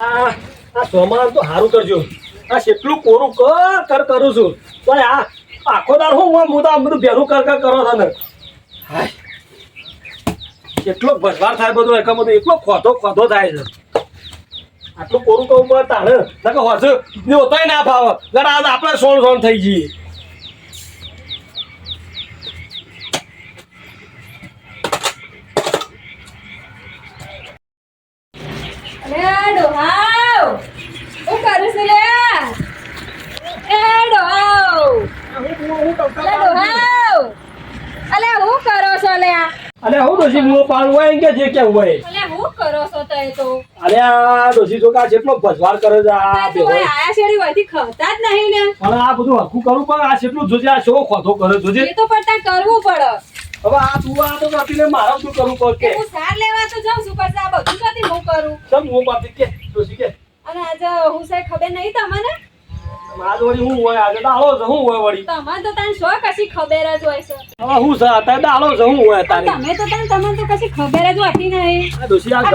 આ સોમાન તો સારું કરજો. આ કેટલું કોરું કર કર કરું છું. તો આ આખો દાર હું હું તો આમ બધું ભેરું કર કર કરો તને ને હાય. કેટલો ભસવાર થાય બધું, એકમ બધું એટલો ખોધો ખોધો થાય છે. આટલું કોરું કહું તાણે નકર હોશ હોતાય ના ફાવે. જરા આજ આપણે સોળ સોળ થઈ જઈએ અરે ડોહાવ શું કરું છું લે એ ડોહાવ અલે ડોહાવ અલે હું કરો છો લે અરે હું ડોશી મુઓ પાડું હોય કે જે કેવું હોય. અલે હું કરો છો તય તો? અરે આ દોશી તો કા જેટલો ભસવાર કરે છે આ બે હોય આયા શેરી હોયથી ખતા જ નહીં ને. પણ આ બધું હરખું કરું પણ આ કેટલું જોજે આ શો ખોધો કરે જોજે. એ તો પડતા કરવું પડે. હવે આ તું આ તો કાપીને મારો શું કરવું કે? હું સાર લેવા તો જાઉં છું પણ આ બધું નથી હું કરું. સમ હું બાપી કે દોશી કે? અને આજે હું સાહેબ ખબર નહીં તમને? આજ વળી હું હોય આજે? દાળો છે હું હોય વળી? તમને તો તને શો કશી ખબર જ હોય છે? હવે હું છે અત્યારે દાળો છે હું હોય પણ તમે તો તને તમને તો કશી ખબર જ હોતી નહીં. આ ડોશી આ આ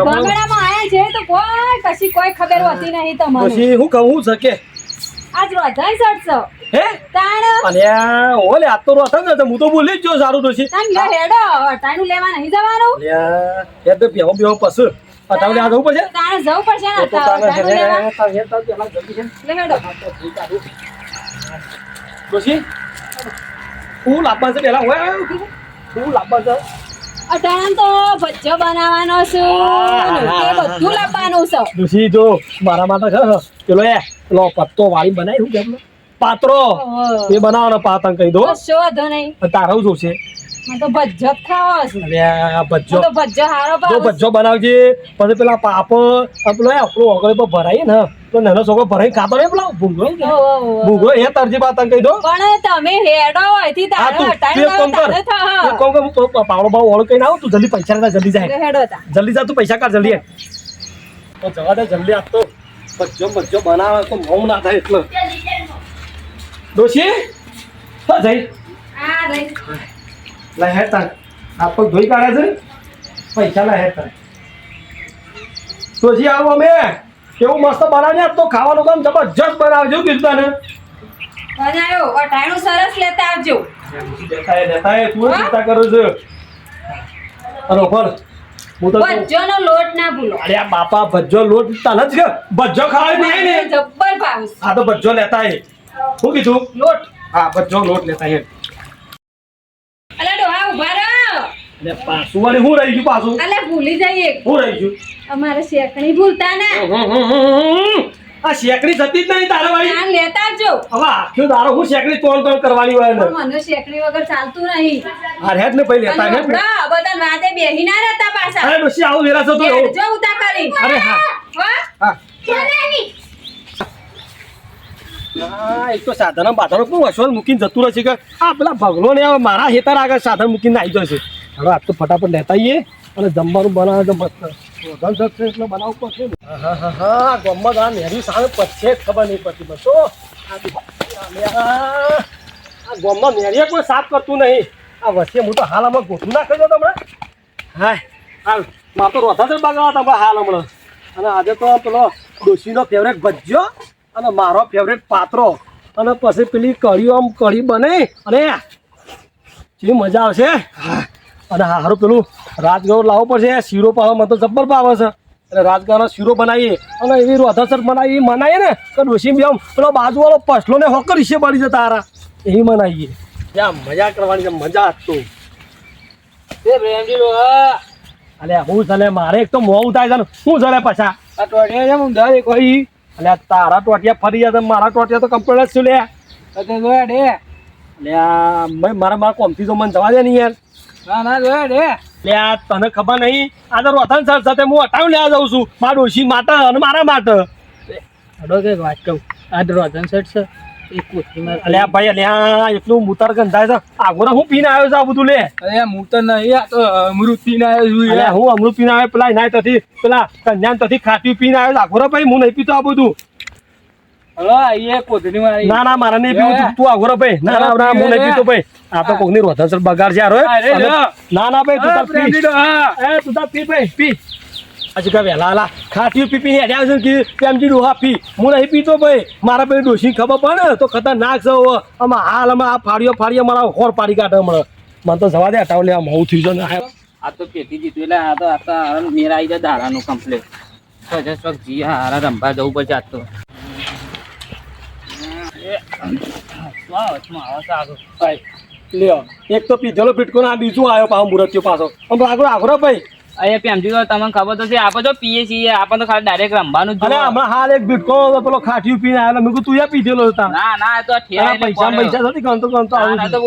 આયા છે તો કોઈ કશી કોઈ ખબર હોતી નહીં તમને. હું કહું છે કે? આજ રોજાઈ ચડશો હે? તાણ? અને ઓલે આ તો હું તો ભૂલી જ જો સારું ડોશી. તાણ હેડો લેવા નહીં જવાનું. અલ્યા એ તો બેહો બેહો પસ અતાવલે આ જવું પડશે? તાણ જવું પડશે ને એ તો તાને છે ને, તાર હેર તાવ પેલા જલ્દી છે. લે હેડો. ડોશી ફૂલ આપવા છે પેલા હોય ફૂલ આપવા છે. અટાણ તો ભજ્જો બનાવવાનો છું. બધું લાવવાનું છે. ડોશી જો મારા માટે છે પેલો એ પેલો પત્તો વાળી બનાવી શું કેમ પાત્રો એ બનાવવાનો પાતંગ કહી દો. વાંધો નહીં. તારું જોશે તો ભજ્જો ખાવો ભજ્જો તો ભજ્જો. હારો ભજ્જો બનાવજે પછી પેલા પાપ પેલો આપણો ઓગળી પર ભરાઈએ ને તો નાનો છોકરો ભરાઈ ખાતો ને પેલા ભૂંગળો. ભૂંગળો એ તરજી બાત કહી દો. પણ તમે હેડો હોયથી તારે તું તું કામ કામ તો પાવડો બાવ ઓળખી કહીને આવું તું જલ્દી પૈસા લેતા જલ્દી જાય. હેડો જલ્દી જા તું પૈસા કાઢ જલ્દી. તો જવા દે જલ્દી આપતો ભજ્જો ભજ્જો બનાવે તો મૌ ના થાય એટલે. હા જઈ. લા હેડ આ પગ ધોઈ કાઢે છે? પૈસા લા હેડ તાર. ડોશી આવો અમે કેવું મસ્ત બનાવજે તો ખાવાનું કામ જબરજસ્ત બનાવજો કીધું તને બનાવ્યો અટાણું સરસ લેતા આવજો. દેતા એ તું ચિંતા કરું છું. અરે ઓફર હું તો ભજ્જોનો લોટ ના ભૂલો. અરે આ બાપા ભજ્જો લોટ તને જ ભજ્જો ખાવા નહીં ને. જબ્બર ભાવ આ તો ભજ્જો લેતા એ શું કીધું? લોટ. હા ભજ્જો લોટ લેતા અલે ડોહા ઊભા અને પાછું અને હું રહી ગયું પાછું? અલે ભૂલી જઈએ. હું રહી ગયું? અમારે શેકણી ભૂલતા ને. આ શેકડી થતી જ નહીં તારે વાળી. ના લેતા જો હવે આખું દારો હું શેકડી તોડ તોડ કરવાની હોય ને મને શેકડી વગર ચાલતું નહીં. આ હેડ ને પહી લેતા હેડ ને. બધા વાદે બેહી ના રહેતા પાછા. અરે ડોશી આવું વેરા છો તો. જો ઉતા કરી અરે હા. હા. હા. એક તો સાધન બાધનો પણ વસવાલ મૂકીને જતું રહેશે કે આ પેલા ભગલો ને મારા હેતર આગળ સાધન મૂકીને આવી જશે. હવે આજ તો ફટાફટ લેતા આવીએ અને જમવાનું બનાવે તો મસ્ત. વઘાર થશે એટલે બનાવવું પડશે ને. હા હા હા ગમત આ નેરી સામે પછી જ ખબર નહીં પડતી બસ આ ગમમાં નેરીએ કોઈ સાફ કરતું નહીં. આ વચ્ચે હું તો હાલ હમણાં ગોઠું ના કરી દો તમને. હા હાલ. મારે તો રોથા જ બગાડવા તમે હાલ હમણાં. અને આજે તો પેલો ડોશીનો ફેવરેટ ભજ્યો અને મારો ફેવરેટ પાત્રો અને પછી પેલી કઢીઓ આમ કઢી બને. અને જે મજા આવશે. અને હારું પેલું રાજગૌર લાવવો પડશે શીરો પાવા મને તો જબ્બર પાવે છે. એટલે રાજગૌરનો શીરો બનાવીએ અને એવી રોધાસર બનાવી મનાવીએ ને તો ડોસી આમ પેલો બાજુવાળો પસલો ને હોકર વિશે પડી જતા તારા એ મનાવીએ. જ્યાં મજા કરવાની છે મજા જ તો. એ પ્રેમજી ડોહા અલે હું ચાલે મારે એક તો મોં થાય છે ને હું ચાલે પાછા. આ ટોટિયા છે હું દર કોઈ અલે તારા ટોટિયા ફરી જાય મારા ટોટિયા તો કમ્પ્લીટ જ છું લે. જોયા ડે મારા મારા કોમથી તો મને જવા દે ને યાર. ના ના જોયા ડે લે આ તને ખબર નહીં? આ તો રોથન સર સાથે હું હટાવી લેવા જાઉં છું. મારા ડોશી માટે અને મારા માટે અડો કે વાત કહું. આ રોજન સેટ છે. એ કોથળીમાં અલે આ ભાઈ અલ્યા એટલું મુતર ગંધાય છે. આગોરા હું પીને આવ્યો છું આ બધું લે. અરે હું નહીં આ તો અમૃતિ ના અલે આવ્યો હું અમૃત પીને આવ્યો પેલા એના તથી પેલા કન્યાન તથી ખાટી પીને આવ્યો છું. આગોરા ભાઈ હું નહીં પીતો આ બધું હલો આઈએ કોથળીમાં આવી. ના ના મારા નહીં પીવું. તું- તું ભાઈ. ના ના ના, હું નહીં પીતો ભાઈ. આ તો કોકની રોથન બગાડ છે યાર અરે હવે. લ્યો. ના ના ભાઈ તું તાર પી. પ્રેમજી ડોહા એ તું તાર પી ભાઈ પી. હજી કાંઈ વહેલા હાલા ખાટીઓ પીપીને હેડ્યા છે કે પ્રેમજી ડોહા પી. હું નહીં પીતો ભાઈ. મારા પેલી ડોશી ખબર પડે તો ખતરનાક છે આમાં હાલ આમાં આ ફાડીઓ ફાડીઓ મારા હોર પાડી કાઢે હમણાં. મને તો જવા દે હટાવ લે આમ હું થયું છે ને આ તો પેટી જીતું એટલે આ તો આ તો મેરા આવી જાય ધારાનું કમ્પ્લેટ જસ વખત હારા રંભા જવું પડશે આ તો. લ્યો એક તો પીધેલો પીટકો ને આ બીજું આવ્યો પાછો મુરત્યો પાછો. આમ આગળ આગળ ભાઈ. અહીંયા પેમજી તો તમને ખબર તો છે આપણે તો પીએ છીએ આપણે તો ખાલી ડાયરેક્ટ રમવાનું જ હમણાં હાલ એક પીટકો પેલો ખાટીયું પીને આવ્યો મેં તું એ પીધેલો હતા ના ના તો પૈસા પૈસા નથી ગમતો ગણતો ના, આવું ના, તો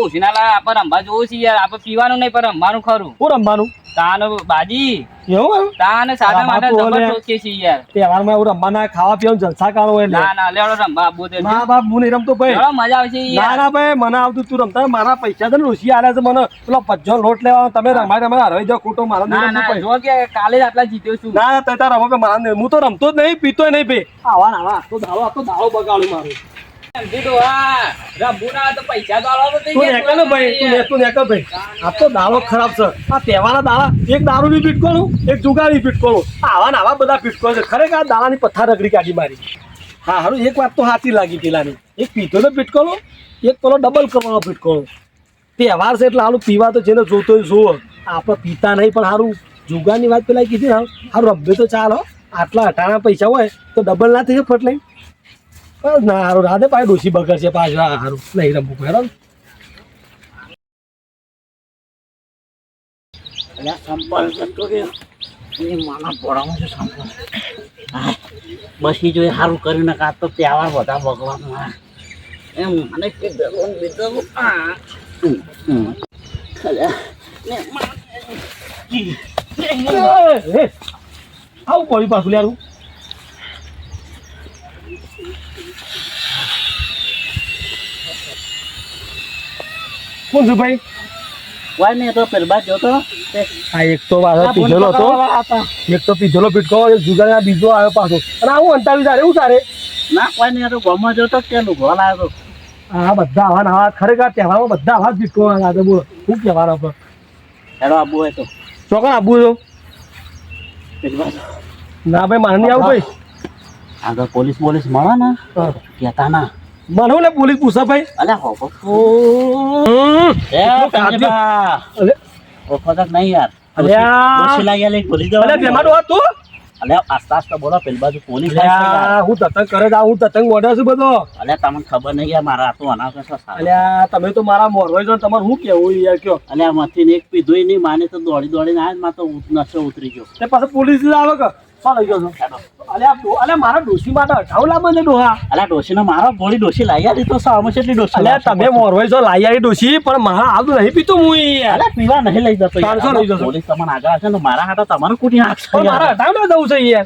આપણે રમવા જોવું આપણે પીવાનું નહીં પણ રમવાનું ખરું. હું રમવાનું? તાન બાજી. એવું એમ? સાદા માટે બાપુ ઓલે- છે યાર. તહેવારમાં એવું રમવાના ખાવા પીવાનું જલસા કરો હોય ના ના લેવડો રમવા આબુ ના બાપ હું નહીં રમતો ભાઈ. મજા આવશે યાર. ના ભાઈ મને આવતું તું રમતા મારા પૈસા તો ને ઓછી છે મને. પેલો પજ્જો લોટ લેવા તમે રમાય રમાય હરવાઈ જાવ ખોટો મારા ના ના જો કે કાલે જ આટલા જીત્યો છું. ના ના તઈ રમો કે મારા. હું તો રમતો જ નહીં પીતો નહીં ભાઈ. આવા ને આવા તો દાડો આ તો દાડો બગાડ્યું મારું. ના તો તો તો તું ને તું તું તો દાડો ખરાબ છે. આ તહેવારના દાડા એક દારૂની પીટકોનું એક જુગારી પીટકોનું આવા ને આવા બધા પીટકો છે. ખરેખર આ દાવાની પથ્થા રગડી કાઢી મારી. હા હારું એક વાત તો સાચી લાગી પેલાની. એક પીધો પીટકોનો એક પેલો ડબલ કરવાનો પીટકોનો તહેવાર છે એટલે હારું પીવા તો જેને જોતો જોવો આપણે પીતા નહીં પણ સારું જુગારની વાત પેલા કીધી ને સારું રબ્બે તો ચાલો આટલા અટાણા પૈસા હોય તો ડબલ ના થઈ ફટ લઈ ના હારું રાધે પાછી ડોસી બગર છે પાછું આ હારું. નહીં રમવું હેરો બસી જો એ સારું કર્યું ને કાં તો તહેવાર બધા ભગવાન એમ મને કીધેલું ને બીધેલું આ. હમ, હમ. અલ્યા, ને મા- આવું કોઈ પાછું લ્યારું? કોણ છે ભાઈ? વાય મેં તો પેલબા જોતો તે આ એક તો પાછો પીધેલો હતો. એક તો પીધેલો પીટકો જુગાર બીજો આવ્યો પાછો. અને આવું અંતાવી તારે એવું તારે? ના કોઈ નહીં તો ગોમાં જોતો કે ગોલ આવ્યો તો આ બધા આવા નવા આવા ખરેખર તહેવારમાં બધા આવા જ પીટકો લાગે બોલો. શું તહેવાર પર? હેડો આબુ હોય તો. ચોકન આબુ પેલબા ના ભાઈ મારે નહીં આવું ભાઈ. આગળ પોલીસ પોલીસ મળે ને હા. કહેતા ના. મને ને પોલીસ પૂછા ભાઈ. અલે હો હો. એ એટલું અલે. ઓળખો તો નહીં યાર. અલે લાગ્યા લઈ પોલીસ અલે બેમાડો આ તું. અલ્યા આસ્તા આસ્તા બોલો પેલ બાજુ પોલીસ હું તતંગ કરે જા હું તતંગ મોઢા છું બધો. અલ્યા તમને ખબર નહીં યાર મારા આતો અનાજ કસો અલે તમે તો મારા મોરવાઈ જો તમારે શું કેવું યાર કયો? અલ્યા મથી એક પીધું નહીં માને તો દોડી દોડીને આવ્યા માતો તો ઉત- નસો ઉતરી ગયો. તે પાછો પોલીસ આવે કે? શું લઈ ગયો છો. અલ્યા ડો- મારા ડોશી માટે અઠાવ લાવો ને ડોહા અલ્યા ડોશીને મારો ગોળી ડોશી લાવી આવી તો સામે છે એટલી ડોશી અલ્યા તમે. મોરવાઈ છો લાઈ આવી ડોશી પણ મારા હાલ નહીં પીતું હું યાર અલ્યા પીવા નહીં લઈ જતો યાર. લઈ જશો. પોલીસ તમને આગળ હશે ને મારા હાથે તમારું કુટી નાખશે પણ મારા. ના જવું છે યાર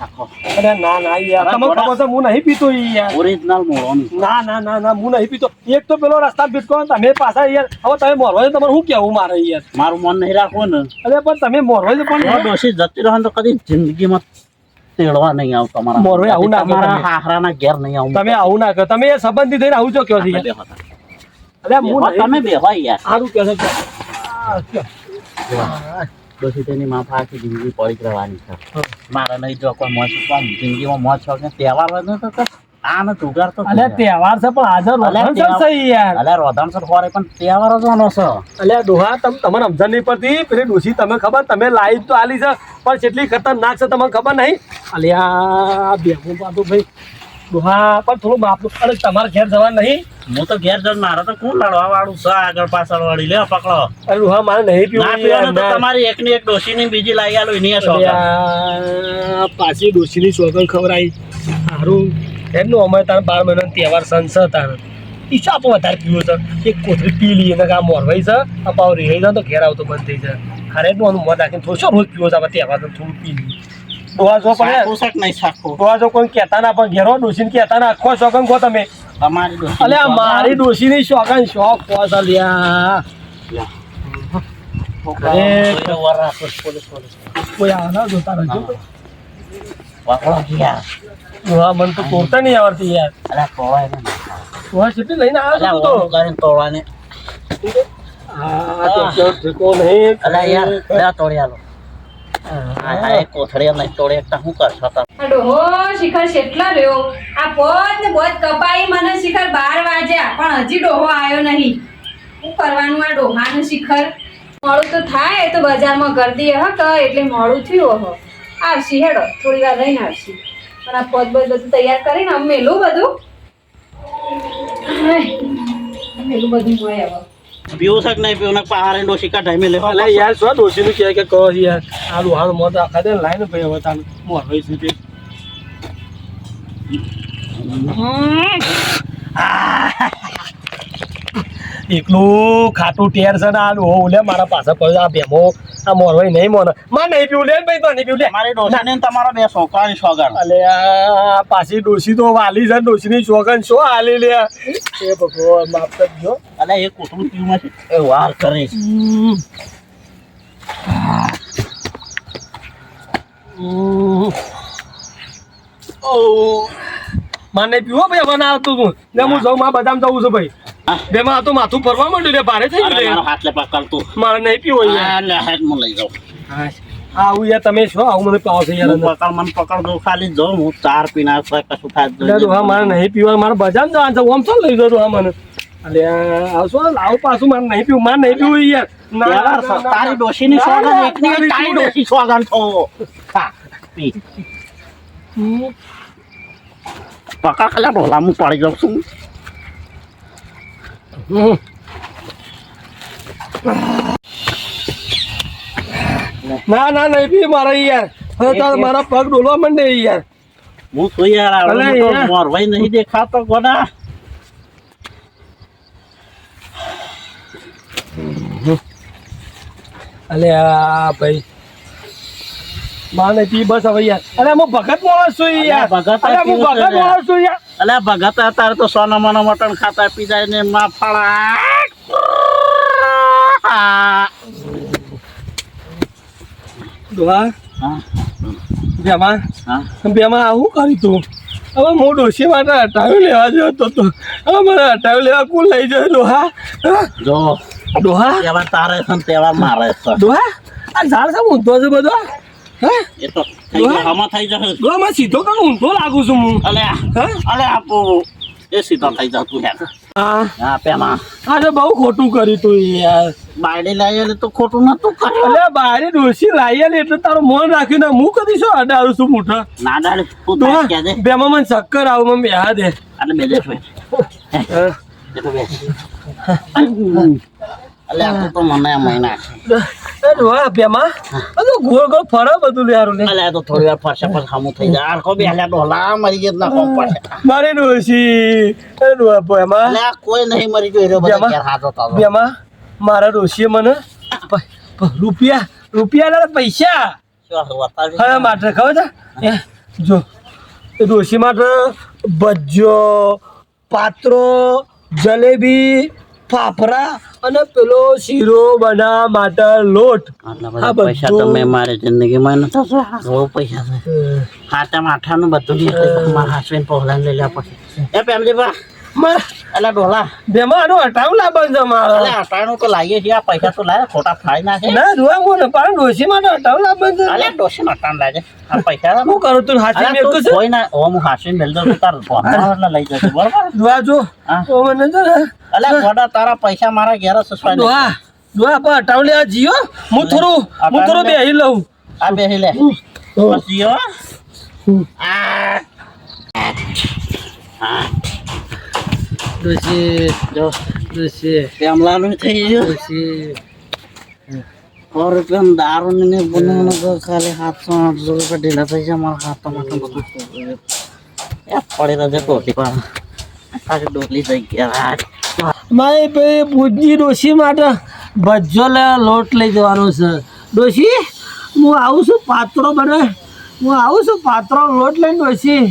સાખો. અરે ના ના યાર. તમને ખબર છે હું નહીં પીતો યાર. ઓરિજિનલ મોળોનું. ના ના ના ના હું નહીં પીતો. એક તો પેલો રસ્તા પીટકો તમે પાછા યાર. હવે તમે મોરવાઈ તમારે શું કેવું મારે યાર? મારું મન નહીં રાખો ને. અરે પણ તમે મોરવાઈ જો પણ ડોશી જતી રહો ને તો કદી જિંદગીમાં તેડવા નહીં આવું તમારા. મોરવે આવું ના કરો તમારા તમે. હાહરાના ઘેર નહીં આવું. તમે આવું ના કરો. તમે એ સંબંધી થઈને આવું છો કયો છે અરે હું તમે બેહવા યાર. સારું કહે છે આ તેની માફા આખી જિંદગી પડી રહેવાની છે. મારે નહીં જો કોઈ મોજ કોમ જિંદગીમાં મોજ શોખ ને તહેવાર હોય ને તો તો આ ને જુગાર તો અલ્યા તહેવાર છે પણ આજે રોધણ યાર. અલ્યા રોધાણસર ખોરે પણ તહેવાર જ વાનો છે. અલ્યા ડોહા તમ તમને સમજણ નહીં પડતી. પેલી ડોસી તમે ખબર તમે લાઈવ તો આલી છે પણ કેટલી ખતરનાક છે તમને ખબર નહીં? અલ્યા બેહું પાછું ભાઈ. ડોહા પણ થોડું માપલું અરે તમારે ઘેર જવા નહીં. હું તો ઘેર જઈને મારે તો કોણ લડવા વાળું છે? આગળ પાછળ વાળી લે પકડો. અરે હા મારે નહીં ના પીવાનું તો. તમારી એકની એક ડોશી ની બીજી લાવી આલો એની આ શોખ પાછી ડોસીની ખબર આવી સારું એમનું અમે તારે બાર મહિનાનો તહેવાર સંસ તાર. ઈચ્છા આપો વધારે પીવો છે. એક કોથળી પી લઈએ ને આ મોરવાઈ છે. આ પાવ રહી જાય તો ઘેર આવતો બંધ થઈ જાય. ખરે નું મોં રાખીને થોડું શું રોજ પીવો છે આપણે તહેવાર થોડું પી લઈએ. ડોહા જો પણ સાખું છે કે નહીં સાખું? ડોહા કોઈ કહેતા ના પણ ઘેરો ડોસીને કહેતા ના આખો શોખન કહો તમે. અલે આ મારી ડોસીની શોખન શોખ કહો છે લ્યા. કોઈ આવે ના જોતા મને તો તોડતા નહીં આવડતી યાર. ડોહા કેટલી લઈને આવ્યો છો તું તો? આ તો ક્યાંક નહીં. અલા યાર, તોડી આલો. ડોહો શિખર કેટલા રહ્યો. આ પોત ને કપાઈ મને શિખર બાર વાગ્યા પણ હજી ડોહો આવ્યો નહીં. શું કરવાનું આ ડોહાનું શિખર? મોડું તો થાય તો બજારમાં ગરદી હ ક, એટલે મોડું થયું હો. આવશી હેડો, થોડી વાર રહીને આવશી. પણ આ પદ બોત બધું તૈયાર કરીને અમે મેલું બધું? બધું હોય હવે પીવું છે કે નહીં પીવું ને પહાડે ડોસી કાઢાઈ લેવા અલે યાર શું ડોશીનું કહે કે કહો છે યાર આ લોહાનો મોત આખા દે લાઈને ભાઈ હવે તાન મોર હોય છે તે એકલું ખાટું ટેર છે ને આ ડોહો ઉલે મારા પાસે પડે આ ભેમો આ મોરવાઈ નહીં મોને માં નહીં પીવું લે ભાઈ તો નહીં પીવું લે મારી ડોસી ને તમારા બે છોકરાની સોગન અલે આ પાછી ડોશી તો વાલી છે ડોશીની શોગન શું હાલી લે એ ભગવાન માફ કરજો અલે એ કુટુંબ પીવું છે. એ વાર કરે છે. મને પીવો ભાઈ હવે ના આવતું તું. ને હું જાઉં માં બદામ જવું છું ભાઈ. બે માં તો માથું ફરવા માંડ્યું લે ભારે થઈ ગયું હાથ લે. પકડ તું પકડતું મારે નહીં પીવો હાથ હું લઈ જાઉં. આવું યાર તમે છો આવું મને પાવ છે યાર પકડ મને પકડ દો ખાલી જાઉં હું ચાર પીના છે કશું થાય હા મારે નહીં પીવા મારે બજાર જવાનું છે ઓમ ચાલ લઈ જતો હા મને. અલે આવશો લાવ પાછું મારે નહીં પીવું મારે નહીં પીવું યાર. ના, તારી ડોશી ની સોગન એકની એક તારી ડોશી સોગન થો ખા પી. હમ. પકડ ખાલી ઢોલા હું પાડી જાઉં છું. ના ના નહીં પી મારા યાર. હવે તાર મારા પગ ડોલવા માંડે યાર. હું શું યાર મોર તો. મોરવાઈ નહીં દેખાતો ગોડા અલે આ ભાઈ. માને તી બસ હવે યાર. અરે હું ભગત માણસ છું યાર. ભગત અરે હું ભગત? માણસ છું યાર. અલે ભગત તારે તો સોના મોના મટન ખાતા પી જાય ને માં ફળા. ડોહા હા. બેમાં. હા. બેમાં આવું કરી તું? હવે હું ડોસી માટે હટાવી લેવા જતો હતો હવે મને હટાવી લેવા કોણ લઈ જાય હા? જો. ડોહા એવા તારે છે ને તહેવાર મારે છે. ડોહા આ ઝાડ સાહેબ ઊંધો છે બધો? હે? એ તો આમાં હમા થઈ જશે. ડોહા સીધો કામ ઊંધો લાગુ છું હું. અલે અલે આપો એ સીધો થઈ જતું યાર હા. હા પેલા આજે બહુ ખોટું કર્યું તું યાર. બાયડી લાવી એટલે તો ખોટું નતું કર્યું. અલે બારે ડોસી લાવીએ એટલે તારું મન રાખ્યું ને હું કદી શું અડાડું છું મૂઠા? ના દાડે તું દે? બેમાં મને ચક્કર આવું મને બેહા દે. અને બે દેખ મરી ડોશીએ મને રૂપિયા રૂપિયા પૈસા માટે ખબર છે? જો ડોશી માટે ભજીયો પાત્રો જલેબી ફાફરા અને પેલો શીરો બનાવવા માટે લોટ. આટલા બધા પૈસા તમે તો મેં મારી જિંદગીમાં નતા. બહુ પૈસા છે. હાથા માઠાનું બધું મારા હસબન્ડ પહોલાને લઈ લ્યા પછી. એ પેમજી બા અલા ડોલા. બેમાં આનું હટાવું લાવવાનું છે મારો. તો લાવીએ છીએ આ પૈસા તો લાવે ખોટા ફાડી નાખે ના જોવા મને પણ ડોશી માટે હટાવું લાવવાનું અલે છે ડોસી લાગે. આ પૈસા હું કરું તું હાથી અલે મેં કોઈ ના ઓ હું હાસબેન્ડ મેલ તાર ભણવા એટલે લઈ જશે બરોબર? દુઆ જો. તો મને ગોડા તારા પૈસા મારા ઘેર દે. દુઆ દુઆ પણ હટાવ લે આ જીઓ. હું થોડું હું થોડું બેહી લઉં. આ બેહી લે. જીઓ. હો. આ. ડોશી જો ડોશી પેમલાનું થઈ ગયું. ડોશી સો રૂપિયા દારૂ ને બનાવવાનો તો ખાલી સાતસો આઠસો રૂપિયા ઢીલા થઈ જાય મારા હાથમાં બધું. એ પડી રહેશે ટોટી પર તારી ડોલી થઈ ગયા મારે ભાઈ ભુજની દોશી માટે ભજ્જો લે લોટ લઈ જવાનો છે. ડોસી હું આવું છું પાત્રો બને. હું આવું છું પાત્રો લોટ લઈને ડોશી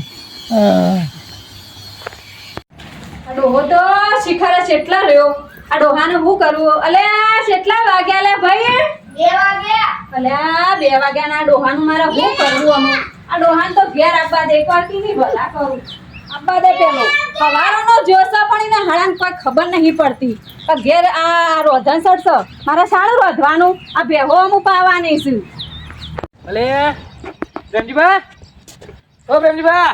આ ડોહો તો શિખર જ રહ્યો. આ ડોહાને હું કરવું અલે કેટલા વાગ્યા લે ભાઈ બે વાગ્યા. અલે બે વાગ્યા ના ડોહાનું મારે હું કરવું અમે આ ડોહાન તો ઘેર આપવા દે એકવાર કેવી ભલા કરું. આપવા દે પેલો. સવારનો જોશો પણ એને હળાને કોઈ ખબર નહીં પડતી. તો ઘેર આ રોધન સડશો મારે સારું રોધવાનું. આ બેહો અમુક પાવાની છું. અલે પ્રેમજીભા? ઓ પ્રેમજીભા?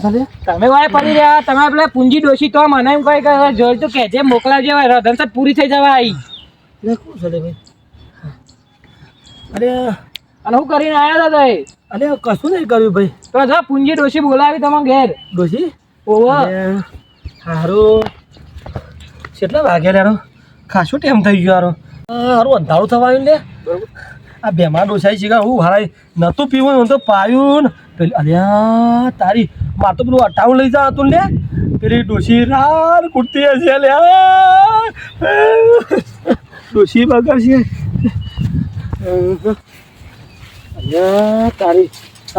તમે વાય પડી રહ્યા તમે પેલા પૂંજી ડોશી તો મને એમ કહે કે જોઈ તો કહેજે મોકલાવજે રધન સર પૂરી થઈ જવા આવી લે કોણ ભાઈ? અરે અને હું કરીને આવ્યા હતા તઈ અરે કશું નહીં કર્યું ભાઈ. તો જો પૂંજી ડોશી બોલાવી તમારા ઘેર. ડોશી? ઓવો હારું. કેટલા વાગે યારો ખાસો ટાઈમ થઈ ગયો યારો હારું અંધારું થવા આવ્યું ને. આ બેમાર ડોસાઈ છે હું હારાય નતું પીવું હું તો પાયું ને. પેલી અલ્યા તારી માર તો પેલું અટાણું લઈ જા હતું ને પેલી ડોશી રાર કુર્તી હશે લે. ડોશી બગર છે તારી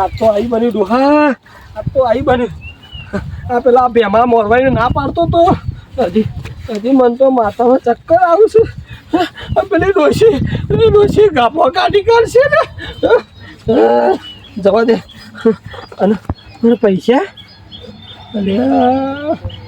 આ તો આવી બની ડોહા આ તો આવી બની. આ પેલા બેમાં મોરવાઈને ના પાડતો તો. હજી હજી મન તો માથામાં ચક્કર આવું છું. પેલી ડોશી પેલી ડોશી ગાપો કાઢી કાઢશે ને. જવા દે. અને અને પૈસા? અરે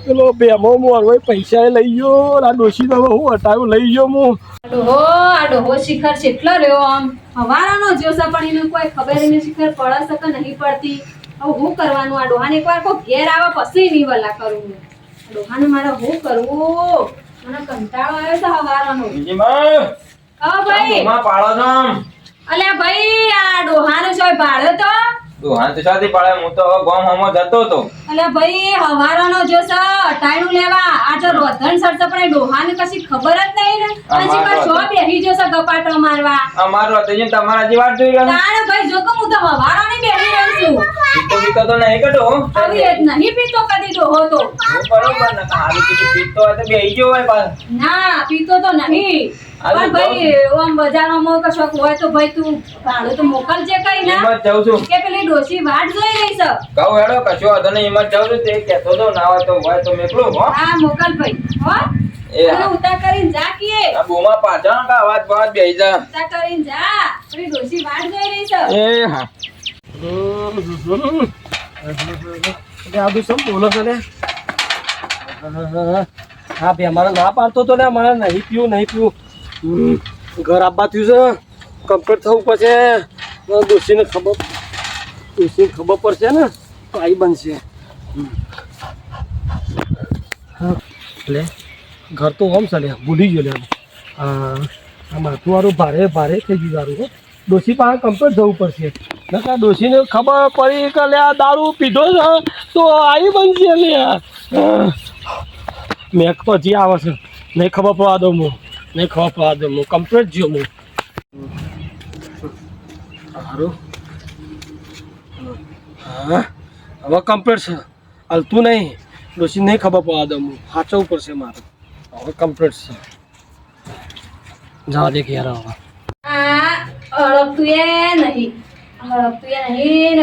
પેલો બેમો મોરવાઈ પૈસા લઈ ગયો આ ડોશી તો હું હટાવ્યું લઈ ગયો હું. ડોહો આ ડોહો શિખર કેટલો રહ્યો આમ. હવારાનો જોશે પણ એને કોઈ ખબર એને શિખર પડે છે નહીં પડતી. હવે હું કરવાનું આ ડોહાને એકવાર કોઈ ઘેર આવે પછી નહીં વલા કરું ડોહાને મારે હું કરવું? મને કંટાળો આવ્યો છે હવારાનો. હા ભાઈ. પાડો અલ્યા ભાઈ આ ડોહાને જોઈ ભાડ્યો તો? તું હાથ સાથે પાડે હું તો હવે ગોમ હોમો જતો હતો. અલ્યા ભાઈ હવારાનો જોશે અટાણું લેવા. આ જો રોધણ સરસે પણ ડોહાને કશી ખબર જ નહીં ને? આ હજી મારો કોઈ છો બેહી ગપાટો મારવા. અમારું હતું જે તમારા જે વાત જોઈ રહ્યો તાણ ભાઈ જો કે હું તો હવારાની બેહી રહી છું. પીતો પીતો તો નહીં કટો આવી એ નહીં પીતો કદી ડોહો તો. બરોબર ને હારું કીધું પીતો તો બેહી ગયો હોય પાછો. ના પીતો તો નહીં. પણ ભાઈ આમ બજારમાં કશોક હોય તો ભાઈ તું ભાડું તો મોકલજે કઈ ના. કે પેલી ડોશી વાટ જોઈ રહી છે કહું હેડો કશો વાંધો નહીં એમાં જાઉં છું. તે કહેતો તો ના હોય તો હોય તો મેકલું હો. હા મોકલ ભાઈ. હો? એ હા. ઉતા કરીને જા કીએ. આ બૂમા પાછા કા અવાજ બવાજ બેહી જા ઉતા કરીને જા. પૂરી ડોશી વાટ જોઈ રહી છે એ હા. એટલે આ બધું શું બોલો છો ને હા બે મારે ના પાડતો તો ને મારે નહીં પીવું નહીં પીવું. ઘર આપવા થયું છે. કમ્પ્લીટ થવું પછી દોશીને ખબર દોશીને ખબર પડશે ને? તો આવી બનશે. એટલે ઘર તો ઓમ ચાલે ભૂલી ગયો લે આ માથું વાળું ભારે ભારે થઈ ગયું હો. ડોશી પાસે કમ્પ્લેટ જવું પડશે. નકા ડોશીને ખબર પડી કે લે આ દારૂ પીધો છે તો આવી બનશે લે. મેં જે આવે છે. નહીં ખબર પડવા દઉં હું. નહીં ખબર પડવા દઉં હું. કમ્પ્લેટ જ્યો હું. સારું હા? હવે કમ્પ્લેટ છે હાલતું નહીં. ડોસી નહીં ખબર પડવા દઉં હું સાચવવું પડશે મારે. હવે કમ્પ્લેટ છે જવા દે કે યાર હવે. હળપતું એ નહીં. હળપતું એ નહીં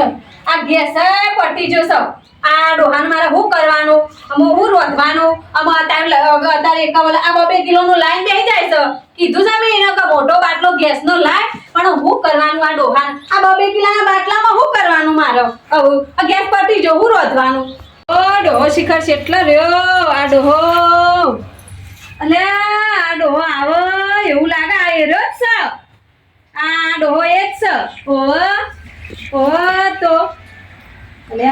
આ ગેસ પટી જશો. આ ડોહાન મારે શું કરવાનું? અમો હું રોધવાનું? અમો અત્યારે એક વલે આ બબે કિલોનું લાઈન બેહી જાય છે. કીધું છે મેં એનો કે મોટો બાટલો ગેસનો લાય, પણ હું કરવાનું આ ડોહાન? આ બબે કિલોના બાટલામાં શું કરવાનું મારે? આ ગેસ પટી જો હું રોધવાનું. ઓ, ડોહો શિખર એટલો રહ્યો. આ ડોહો. અલે, આ ડોહો આવો. એવું લાગે આ એરો જ છે. આ ડોહો એ જ છે. ઓ તો અલે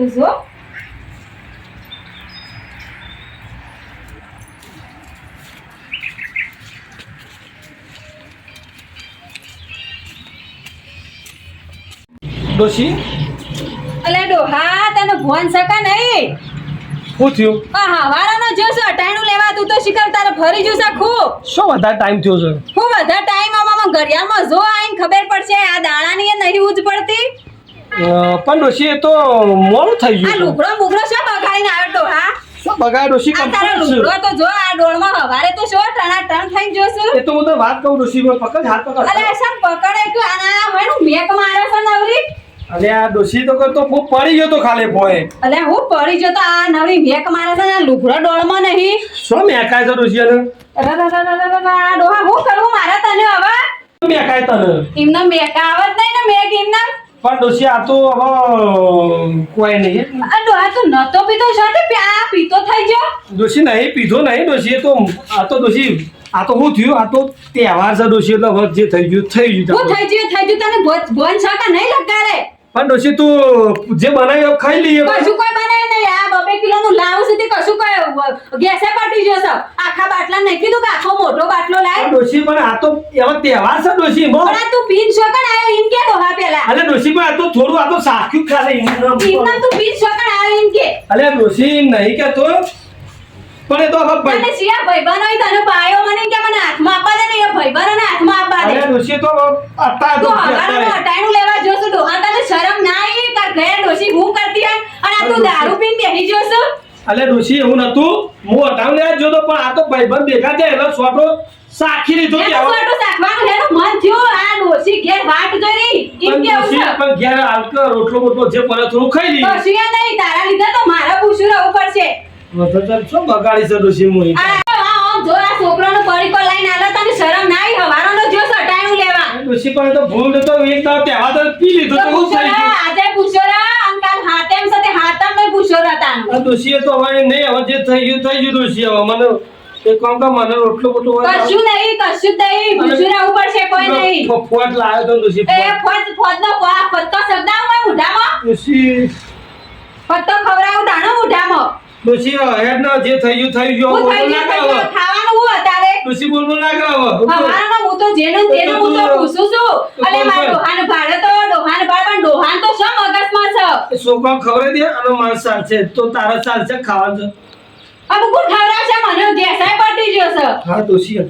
તો જો ડોશી? અલે ડોહા તને ભોન સકા નહીં? શું થયું? હા વારાનો જોશો અટાણું લેવા તું તો શિખર તારે ફરી જોશે ખૂબ. શું વધારે ટાઈમ થયો છે? ખૂબ વધારે ટાઈમ આમાં ઘડિયાળમાં જો આઈને ખબર પડશે આ દાણાની એ નહીં ઉજ પડતી? પણ ડોશી એ તો મોડું થઈ ગયું આ લુગડો મુગડો શું બગાડીને આવ્યો તો હા? બગાડ ડોશી આ તો જો આ ડોળમાં હવારે તો શું ટણા ટણ થઈને જોશું. એ તો હું તો વાત કહું ડોશી માં પકડ હાથ પકડ. અરે પકડે કે આના મેક માર્યો છે નવરી? અલે આ ડોશી તો કરતો ખૂબ પડી ગયો તો ખાલે ભોય. અલે હું પડી ગયો આ નવરી મેક મારે છે ને લુગડો ડોળમાં નહીં. શું મેકાય છે ડોશી અરે અરે અરે આ ડોહા હું કરું? મારા તને એમને મેકા આવત નહીં ને મેક એમને પણ ડોશી આ તો હવે કોઈ નહીં આ ડોહા તું નતો પીતો છો તે પીતો થઈ ગયો. ડોશી નહીં પીધો નહીં ડોશી તો આ તો આ તો હું થયું આ તો તહેવાર છે ડોશી એટલે હવે જે થઈ ગયું થઈ હું ગયું થઈ ગયું થઈ ગયું તને ભોન છે કે નહીં લગાડે. પણ ડોશી તું જે બનાવ્યો ખાઈ લઈએ કશું કોઈ બનાવે નહીં આ બબે કિલો નું લાવું સુધી કશું કોઈ ગેસે પટી જશે. આખા બાટલા નહીં કીધું કે આખો મોટો બાટલો લાય. ડોશી પણ આ તો એવા તહેવાર છે બહુ પણ આ તું પીન એમ કે ડોહા પેલા અલે ડોશી આ તો થોડું આ તો સાખ્યું ખાલે એમના તો બીજ શોકણ આવે એમ કે. અલે ડોશી નહીં કેતો પણ એ તો હવે અને સિયા ભાઈબાનો ય તને પાયો મને કે મને હાથમાં આપવા દે ને એ ભાઈબંધોને હાથમાં આપવા દે. અલે ડોશી તો અત્યારે તું તો હગારાનું હટાણું લેવા જોશું ડોહા તને શરમ ના આવી તાર ઘરે ડોશી હું કરતી હે અને આ તું દારૂ પીને બેહી જોશું અલે ડોશી એવું નતું હું હટાવ લેવા જોતો પણ આ તો ભાઈબંધ ભેગા છે એટલે સોટો સાખી લીધો કે. ખોટું શાકવાનું એનું મન થયો આ ડોશી ઘેર વાટ કરી ઈમ કે પણ ઘેર હાલકા રોટલો બોટલો જે પર થોડું ખાઈ કશું એ નહીં તારા લીધે તો મારે પૂછું રહેવું પડશે. વધુ ચાલ શું બગાડી છે ડોશી હું આમ જો આ છોકરાનો પડીકો લઈને આલે તને શરમ ના આવી હવારનો જો સટાયું લેવા. ડોશી પણ તો ભૂલ તો એક દાવ તહેવાર તો પી લીધો તો તો હું થઈ ગયું. હાથમ મેં પૂછો રા તાનું આ ડોશીએ તો હવે નહીં હવે જે થઈ ગયું થઈ ગયું ડોશી હવે મને એ કામ કા મને રોટલો બોટલો કશું નહીં કશું નહીં. પૂછ્યું રહેવું પડશે કોઈ નહીં. ફોટ લાવ્યો તો એ ફોટ. શબ્દાવ મેં ઉઢામાં ડોશી ફત્તો ખવડાવું તાણો ઉઢામાં ડોશી હેડ ના જે થયું થયું જો ગયું બોલ ના કરાવો. ખાવાનું હું અત્યારે? ડોશી બોલ બોલ ના કરાવો. હું તો જેનો તેનો હું તો પૂછું છું. અલે મારા ડોહાને ભાડે તો ડોહાન ભાડે પણ ડોહાન તો શું મગજમાં છે? એ ખવરે દે અને માર સાલ છે. તો તારા ચાલશે ખાવાનું અબ કોણ ખવડાવશે? મને ગેસાય પટી ગયો છે. હા ડોશી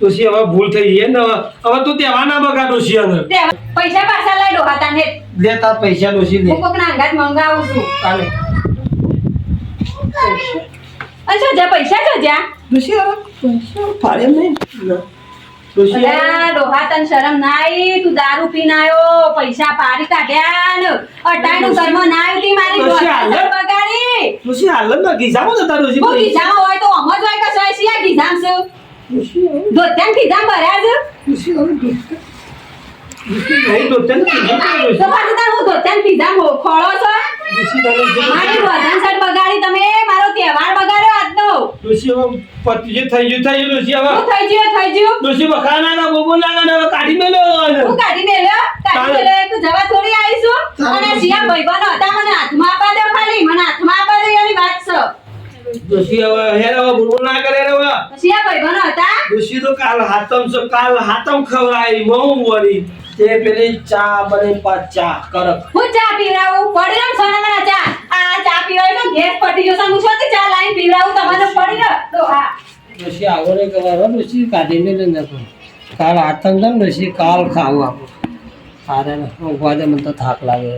ડોશી હવે ભૂલ થઈ ગઈ ને હવે તું તેવા ના બગા ડોશી હવે. પૈસા પાછા લઈ ડોહાતા ને લેતા પૈસા ડોશી લે. હું કોકના અંગાત મંગાવું છું. કાલે અચ્છા જા પૈસા જો જા ડોશી હવે પૈસા ફાડે નહીં? ડોહા તને શરમ નાઈ? તું દારૂ પીને આયો પૈસા પાડી કાઢ્યા ને. અટાણું કર્મ ના આવી તી મારી બગાડી ડોશી હાલ ન ગીઝામાં જતા ડોશી બો ગીધામાં હોય તો અમજ હોય કે સોય સિયા ગીધામ છું? ધોત્યાન ગીધામ ભર્યા છે? ડોશી હવે ડોશી ડોશી નહીં ડોશી ને કીધું તો. તો પાછું તાર હું ધોત્યાન ગીધામ ખોળો છો? મારી વધન સટ બગાડી તમે મારો તહેવાર બગાડ્યો આજનો ડોશી હવે પતી જે થઈ ગયું થઈ ગયું ડોશી હવે થઈ ગયું થઈ ગયું? ડોશી બખા ના ના બોબો ના ના કાઢી મેલ્યો હું કાઢી મેલ્યો? કાઢી મેલ્યો તું જવા થોડી આવીશું? અને સિયા ભાઈબંધો હતા મને હાથમાં આપવા દો ખાલી મને હાથમાં આપવા દો એની વાત છે. ડોશી હવે હેર હવે બોબો ના કરે રે હવે. સિયા ભાઈબંધો હતા? ડોશી તો કાલ હાથમ છે કાલ હાતમ ખવડાવી બહુ વળી. તે પેલી ચા બને પા ચા કરક હું ચા પીવડાવું? પડી રહ્યો સોનાના ચા? આ ચા પીવાય તો ગેસ પટી જશે. હું શું ચા લાઈન પીવડાવું? તમને પડી રહ્યો? તો હા. પછી આવો ને કવારો પછી કાઢી મેલે નથી કાલ છે ને ડોશી કાલ ખાવું આપો. સારા ઊંઘવા દે મને તો થાક લાગે.